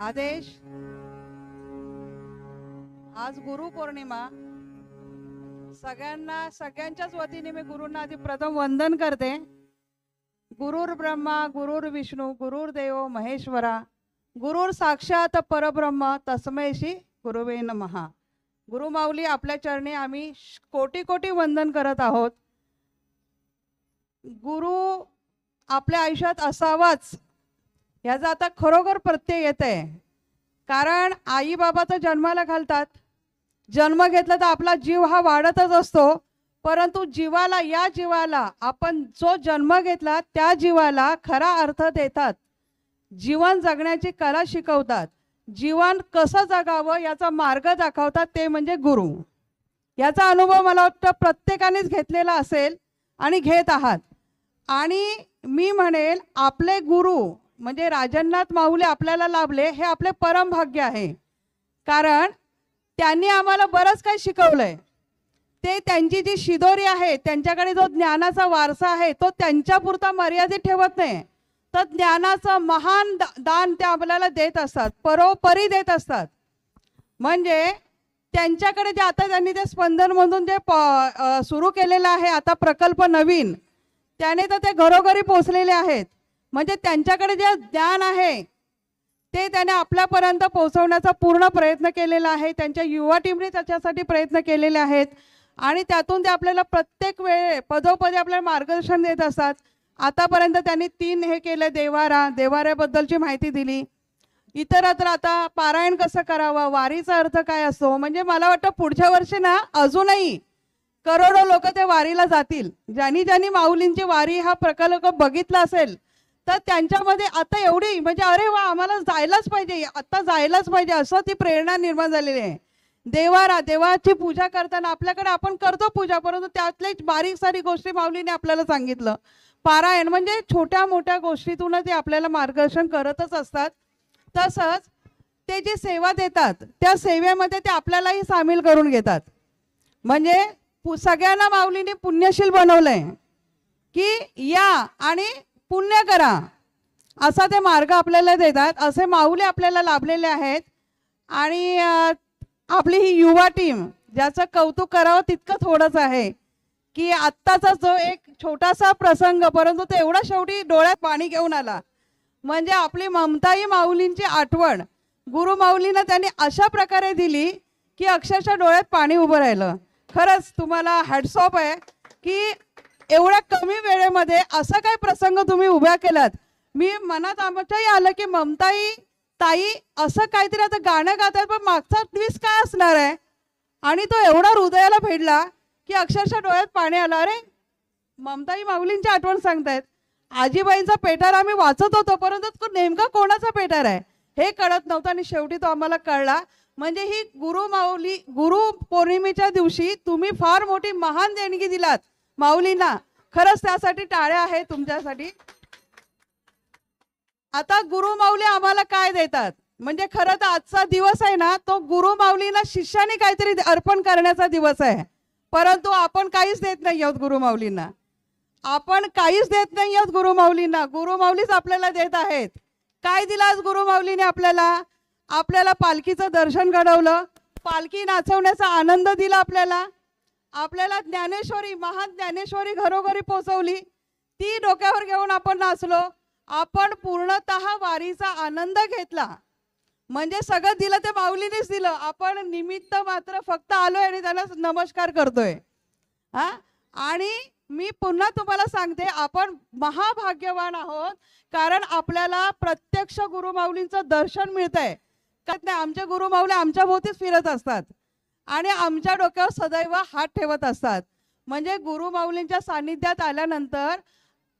आदेश. आज गुरु पौर्णिमा. सगळ्यांना सगळ्यांच्याच वतीने मी गुरुंना आधी प्रथम वंदन करते. गुरुर ब्रह्मा गुरुर विष्णू गुरुर देव महेश्वरा. गुरुर साक्षात परब्रह्म तस्मै श्री गुरुवे महा गुरुमाऊली आपल्या चरणी आम्ही कोटी कोटी वंदन करत आहोत. गुरु आपल्या आयुष्यात असावाच. याचा आता खरोखर प्रत्यय येत आहे कारण आई बाबा तर जन्माला घालतात. जन्म घेतला तर आपला जीव हा वाढतच असतो. परंतु जीवाला या जीवाला आपण जो जन्म घेतला त्या जीवाला खरा अर्थ देतात. जीवन जगण्याची कला शिकवतात. जीवन कसं जगावं याचा मार्ग दाखवतात ते म्हणजे गुरु. याचा अनुभव मला वाटतं प्रत्येकानेच घेतलेला असेल आणि घेत आहात. आणि मी म्हणेल आपले गुरु म्हणजे राजन्नाथ माऊली आपल्याला लाभले हे आपले परम भाग्य आहे. कारण त्यांनी आम्हाला बरंच काही शिकवलंय. ते त्यांची जी शिदोरी आहे त्यांच्याकडे जो ज्ञानाचा वारसा आहे तो त्यांच्यापुरता मर्यादित ठेवत नाही. तर ज्ञानाचं महान दान ते आपल्याला देत असतात परोपरी देत असतात. म्हणजे त्यांच्याकडे जे आता त्यांनी ते स्पंदनमधून जे सुरू केलेलं आहे आता प्रकल्प नवीन त्याने तर ते घरोघरी पोचलेले आहेत. म्हणजे त्यांच्याकडे जे ज्ञान आहे ते त्याने आपल्यापर्यंत पोहोचवण्याचा पूर्ण प्रयत्न केलेला आहे. त्यांच्या युवा टीमने त्याच्यासाठी प्रयत्न केलेले आहेत. आणि त्यातून ते आपल्याला प्रत्येक वेळे पदोपदी आपल्याला मार्गदर्शन देत असतात. आतापर्यंत त्यांनी तीन हे केलं देवारा देवाऱ्याबद्दलची माहिती दिली. इतरत्र आता पारायण कसं करावं वारीचा अर्थ काय असतो? म्हणजे मला वाटतं पुढच्या वर्षी ना अजूनही करोडो लोक ते वारीला जातील. ज्यांनी ज्यांनी माऊलींची वारी हा प्रकल्प बघितला असेल तर त्यांच्यामध्ये आता एवढी म्हणजे अरे वा आम्हाला जायलाच पाहिजे. आता जायलाच पाहिजे. असं ती प्रेरणा निर्माण झालेली आहे. देवारा देवाची पूजा करताना आपल्याकडे आपण करतो पूजा परंतु त्यातल्या बारीक सारी गोष्टी माऊलीने आपल्याला सांगितलं. पारायण म्हणजे छोट्या मोठ्या गोष्टीतूनच ते आपल्याला मार्गदर्शन करतच असतात. तसंच ते जी सेवा देतात त्या सेवेमध्ये ते आपल्यालाही सामील करून घेतात. म्हणजे पु- सगळ्यांना माऊलीने पुण्यशील बनवलंय की या आणि पुण्य करा. असा ते मार्ग आपल्याला देतात. असे माऊले आपल्याला लाभलेले आहेत. आणि आपली ही युवा टीम ज्याचं कौतुक करावं तितकं थोडंच आहे. की आत्ताचा जो एक छोटासा प्रसंग परंतु तो एवढा शेवटी डोळ्यात पाणी घेऊन आला. म्हणजे आपली ममताई माऊलींची आठवण गुरु माऊलीनं त्यांनी अशा प्रकारे दिली की अक्षरशः डोळ्यात पाणी उभं राहिलं. खरंच तुम्हाला हॅडसॉप आहे की एवढ्या कमी वेळेमध्ये असा काय प्रसंग तुम्ही उभ्या केलात. मी मनात आमच्याही आलं की ममताई ताई असं काहीतरी आता गाणं गातात पण मागचा ट्विस्ट काय असणार आहे? आणि तो एवढा हृदयाला भेटला की अक्षरशः डोळ्यात पाणी आलं. अरे ममताई माऊलींची आठवण सांगतायत. आजीबाईंचा पेटार आम्ही वाचत होतो परंतु तो नेमका कोणाचा पेटार आहे? हे कळत नव्हतं आणि शेवटी तो आम्हाला कळला. म्हणजे ही गुरु माऊली गुरु पौर्णिमेच्या दिवशी तुम्ही फार मोठी महान देणगी दिलात. माऊलींना. खरंच त्यासाठी टाळ्या आहे तुमच्यासाठी. आता गुरु माऊली आम्हाला काय देतात? म्हणजे खरं तर आजचा दिवस आहे ना तो गुरु माऊलींना शिष्याने काहीतरी अर्पण करण्याचा दिवस आहे. परंतु आपण काहीच देत नाही आहोत गुरु माऊलींना. आपण काहीच देत नाही आहोत गुरु माऊलींना. गुरु माऊलीच आपल्याला देत आहेत. काय दिलं आज गुरु माऊलीने आपल्याला? आपल्याला पालखीचं दर्शन घडवलं. पालखी नाचवण्याचा आनंद दिला आपल्याला. आपल्याला ज्ञानेश्वरी महान ज्ञानेश्वरी घरोघरी पोचवली. ती डोक्यावर घेऊन आपण नाचलो. आपण पूर्णतः वारीचा आनंद घेतला. म्हणजे सगळं दिलं ते माऊलीनेच दिलं. आपण निमित्त मात्र फक्त आलोय आणि त्याला नमस्कार करतोय. हा? आणि मी पुन्हा तुम्हाला सांगते आपण महाभाग्यवान आहोत कारण आपल्याला प्रत्यक्ष गुरुमाऊलींचं दर्शन मिळतंय. का नाही? आमचे गुरुमाऊली आमच्या भोवतीच फिरत असतात. आणि आमच्या डोक्यावर सदैव हात ठेवत असतात. म्हणजे गुरुमाऊलींच्या सान्निध्यात आल्यानंतर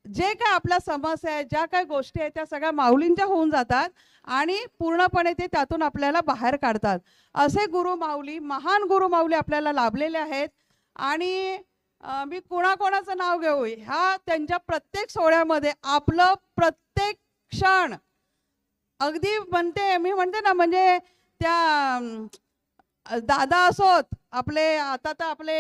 जे काय आपल्या समस्या आहेत ज्या काही गोष्टी आहेत त्या सगळ्या माऊलींच्या होऊन जातात आणि पूर्णपणे ते त्यातून आपल्याला बाहेर काढतात. असे गुरु माऊली महान गुरु माऊली आपल्याला लाभलेले आहेत. आणि मी कोणाकोणाचं नाव घेऊ? ह्या त्यांच्या प्रत्येक सोहळ्यामध्ये आपलं प्रत्येक क्षण. अगदी म्हणते मी म्हणते ना म्हणजे त्या दादा असोत आपले आता तर आपले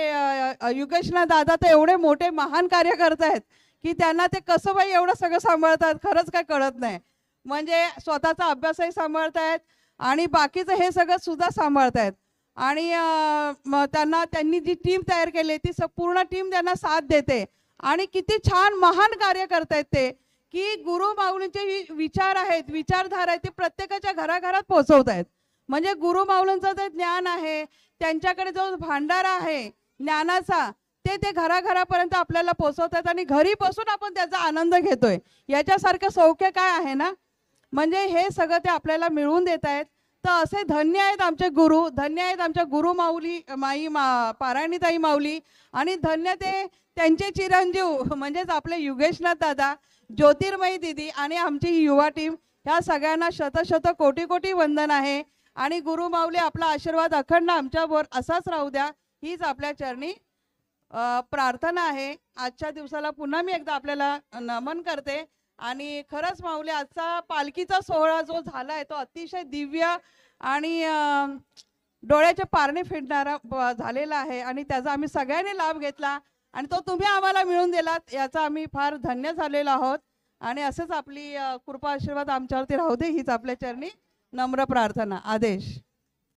युगेशना दादा तर एवढे मोठे महान कार्य करत आहेत की त्यांना ते कसं बाई एवढं सगळं सांभाळतात खरंच काय कळत नाही. म्हणजे स्वतःचा अभ्यासही सांभाळतायत आणि बाकीचं हे सगळं सुद्धा सांभाळतायत. आणि त्यांना त्यांनी जी टीम तयार केली आहे, ती स- पूर्ण टीम त्यांना साथ देते. आणि किती छान महान कार्य करतायत ते की गुरु माऊलींचे वि- विचार आहेत विचारधारा आहेत ते प्रत्येकाच्या घराघरात पोहोचवत आहेत म्हणजे गुरु माऊलींचं जे ज्ञान आहे त्यांच्याकडे जो भांडारा आहे ज्ञानाचा ते ते घराघरापर्यंत आपल्याला पोचवतात आणि घरी बसून आपण त्याचा आनंद घेतोय. याच्यासारखं सौख्य काय आहे ना? म्हणजे हे सगळं ते आपल्याला मिळवून देत आहेत. तर असे धन्य आहेत आमचे गुरु धन्य आहेत आमच्या गुरु माऊली माई मा पारायणीताई माऊली आणि धन्य ते त्यांचे चिरंजीव म्हणजेच आपले युगेशनाथ दादा ज्योतिर्मयी दिदी आणि आमची युवा टीम ह्या सगळ्यांना शतशत कोटी कोटी वंदन आहे. आणि गुरु माऊली आपला आशीर्वाद अखंड आमच्यावर असाच राहू द्या. हीच आपल्या चरणी प्रार्थना आहे. आजच्या दिवसाला पुन्हा मी एकदा आपल्याला नमन करते. आणि खरंच माऊली आजचा पालखीचा सोहळा जो झाला आहे तो अतिशय दिव्य आणि डोळ्याचे पारणे फिरणारा ब- झालेला आहे. आणि त्याचा आम्ही सगळ्यांनी लाभ घेतला. आणि तो तुम्ही आम्हाला मिळून दिलात याचा आम्ही फार धन्य झालेलो आहोत. आणि असेच आपली कृपा आशीर्वाद आमच्यावरती राहू दे. हीच आपल्या चरणी. नम्र प्रार्थना आदेश.